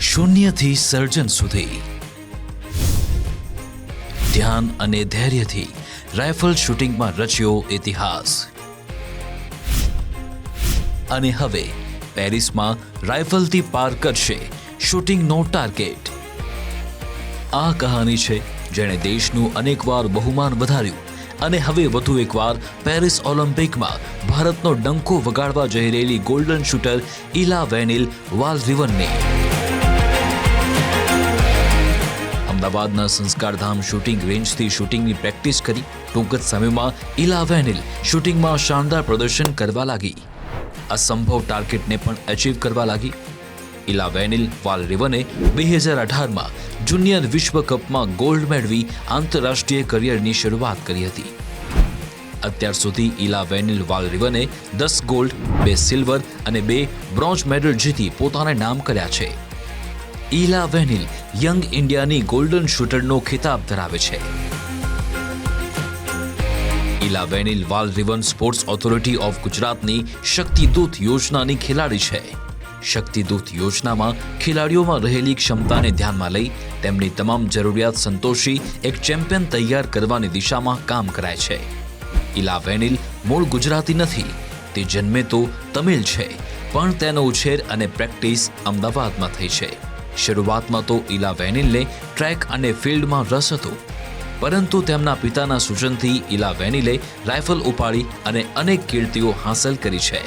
કલ્પનાથી સર્જન સુધી. ધ્યાન અને ધૈર્યથી રાઇફલ શૂટિંગમાં રચ્યો ઇતિહાસ. અને હવે પેરિસમાં રાઇફલથી પાર કરશે શૂટિંગનો ટાર્ગેટ. આ કહાની છે જેણે દેશનું અનેકવાર બહુમાન વધાર્યું અને હવે વધુ એકવાર પેરિસ ઓલિમ્પિકમાં ભારતનો ડંકો વગાડવા જઈ રહેલી ગોલ્ડન શૂટર ઇલા વેનિલ વાલરિવનને અમદાવાદના સંસ્કારધામ શૂટિંગ રેન્જથી શૂટિંગની પ્રેક્ટિસ કરી. ટૂંક જ સમયમાં ઇલા વેનિલ શૂટિંગમાં શાનદાર પ્રદર્શન કરવા લાગી. અસંભવ ટાર્ગેટને પણ અચીવ કરવા લાગી. ઇલા વેનિલ, વાલ રિવને બે હજાર અઢારમાં જુનિયર વિશ્વ કપમાં ગોલ્ડ મેળવી આંતરરાષ્ટ્રીય કરિયરની શરૂઆત કરી હતી. અત્યાર સુધી ઇલા વેનિલ, વાલ રિવને દસ ગોલ્ડ, બે સિલ્વર અને બે બ્રોન્ઝ મેડલ જીતી પોતાના નામ કર્યા છે. ઇલા વેનિલ યંગ ઇન્ડિયાની ગોલ્ડન શૂટરનો ખિતાબ ધરાવે છે. Elavenil Valarivan sports authority of ગુજરાતની શક્તિદૂત યોજનાની ખેલાડી છે. શક્તિદૂત યોજનામાં ખેલાડીઓમાં રહેલી ક્ષમતાને ધ્યાનમાં લઈ તેમની તમામ જરૂરિયાત સંતોષી એક ચેમ્પિયન તૈયાર કરવાની દિશામાં કામ કરાય છે. ઇલા વેનિલ મૂળ ગુજરાતી નથી. તે જન્મે તો તમિલ છે, પણ તેનો ઉછેર અને પ્રેક્ટિસ અમદાવાદમાં થઈ છે. શરૂઆતમાં તો ઇલા વેનિલને ટ્રેક અને ફિલ્ડમાં રસ હતો. પરંતુ તેમના પિતાના સૂચનથી ઇલા વેનિલે રાઇફલ ઉપાડી અને અનેક કીર્તિઓ હાંસલ કરી છે.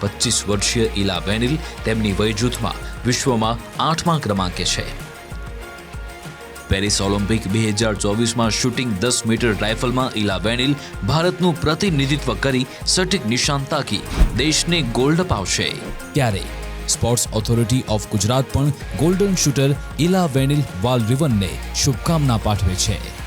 પચીસ વર્ષીય ઇલા વેનિલ તેમની વયજૂથમાં વિશ્વમાં આઠમા ક્રમાંકે છે. પેરિસ ઓલિમ્પિક બે હજાર ચોવીસમાં શૂટિંગ દસ મીટર રાઇફલમાં ઇલા વેનિલ ભારતનું પ્રતિનિધિત્વ કરી સટીક નિશાન તાકી દેશને ગોલ્ડ અપાવશે ત્યારે સ્પોર્ટ્સ ઓથોરિટી ઓફ ગુજરાત પણ ગોલ્ડન શૂટર ઇલા વેનિલ વાલ રિવનને શુભકામના પાઠવે છે.